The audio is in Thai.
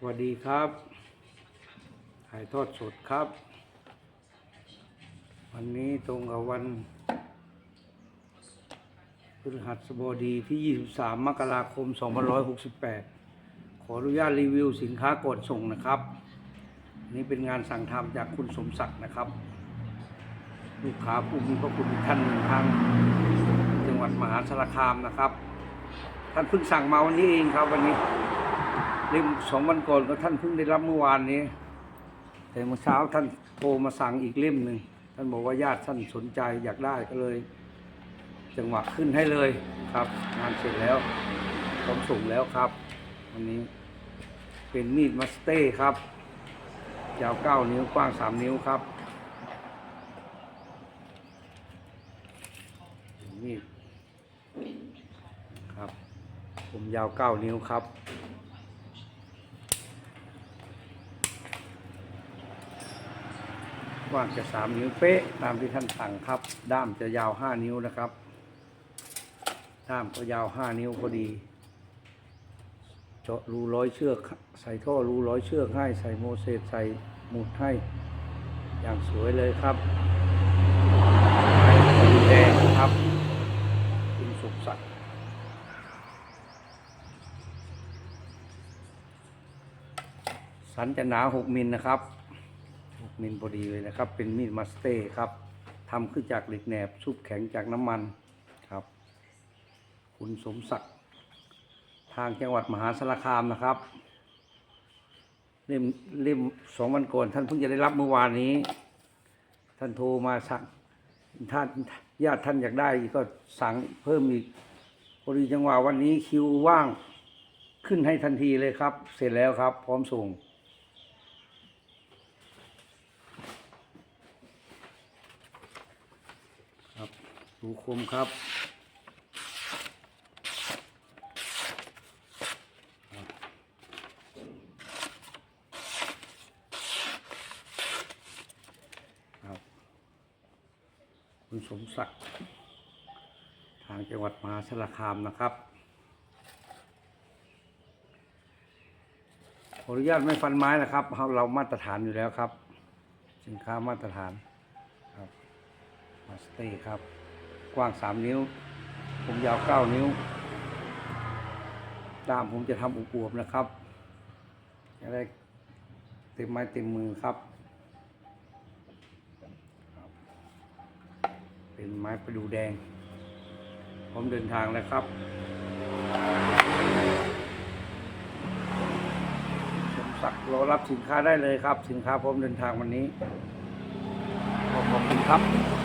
สวัสดีครับ ถ่ายทอดสดครับ วันนี้ตรงกับวันพฤหัสบดีที่ 23 มกราคม 2568 ขออนุญาตรีวิวสินค้าก่อนส่งนะครับ นี่เป็นงานสั่งทำจากคุณสมศักดิ์นะครับ ลูกค้าผู้มีพระคุณท่านหนึ่งทางจังหวัดมหาสารคามนะครับ ท่านเพิ่งสั่งมาวันนี้เองครับวันนี้ เล่มสองวันก่อนก็ท่านเพิ่งได้รับเมื่อวานนี้ แต่เมื่อเช้าท่านโทรมาสั่งอีกเล่มหนึ่งท่านบอกว่าญาติท่านสนใจอยากได้ก็เลย จังหวะขึ้นให้เลยครับ งานเสร็จแล้วพร้อมส่งแล้วครับวันนี้เป็นมีดมาสเต้ครับยาวเก้านิ้วกว้างสามนิ้วครับมีดครับ ผมยาวเก้านิ้วครับ กว้างจะสามนิ้วเป๊ะตามที่ท่านสั่งครับ ด้ามจะยาวห้านิ้วนะครับ ด้ามก็ยาวห้านิ้วพอดี เจาะรูร้อยเชือก ใส่ท่อรูร้อยเชือกให้ใส่โมเสสใส่หมุดให้ อย่างสวยเลยครับสีแดงครับคุณสุขสัตย์สันจะหนาหกมิลนะครับ มิลพอดีเลยนะครับ เป็นมีดมาสเต้ครับทำขึ้นจากเหล็กแหนบซุปแข็งจากน้ำมันครับ คุณสมศักดิ์ทางจังหวัดมหาสารคามนะครับ เล่มเล่มสองวันก่อนท่านเพิ่งจะได้รับเมื่อวานนี้ ท่านโทรมาสั่งท่านญาติท่านอยากได้ก็สั่งเพิ่มอีกพอดีจังหวะวันนี้คิวว่างขึ้นให้ทันทีเลยครับ เสร็จแล้วครับ พร้อมส่ง ครับดูคมครับครับคุณสมศักดิ์ทางจังหวัดมหาสารคามนะครับ ขออนุญาตไม่ฟันไม้นะครับ เรามาตรฐานอยู่แล้วครับ สินค้ามาตรฐานครับมาสเต้ครับ ว้างสามนิ้ว ผมยาวเก้านิ้วด้ามผมจะทำอวบๆนะครับจะได้เต็มไม้เต็มมือครับ เป็นไม้ประดูแดงพร้อมเดินทางแล้วครับสมศักรอรับสินค้าได้เลยครับ สินค้าพร้อมเดินทางวันนี้ขอบคุณครับ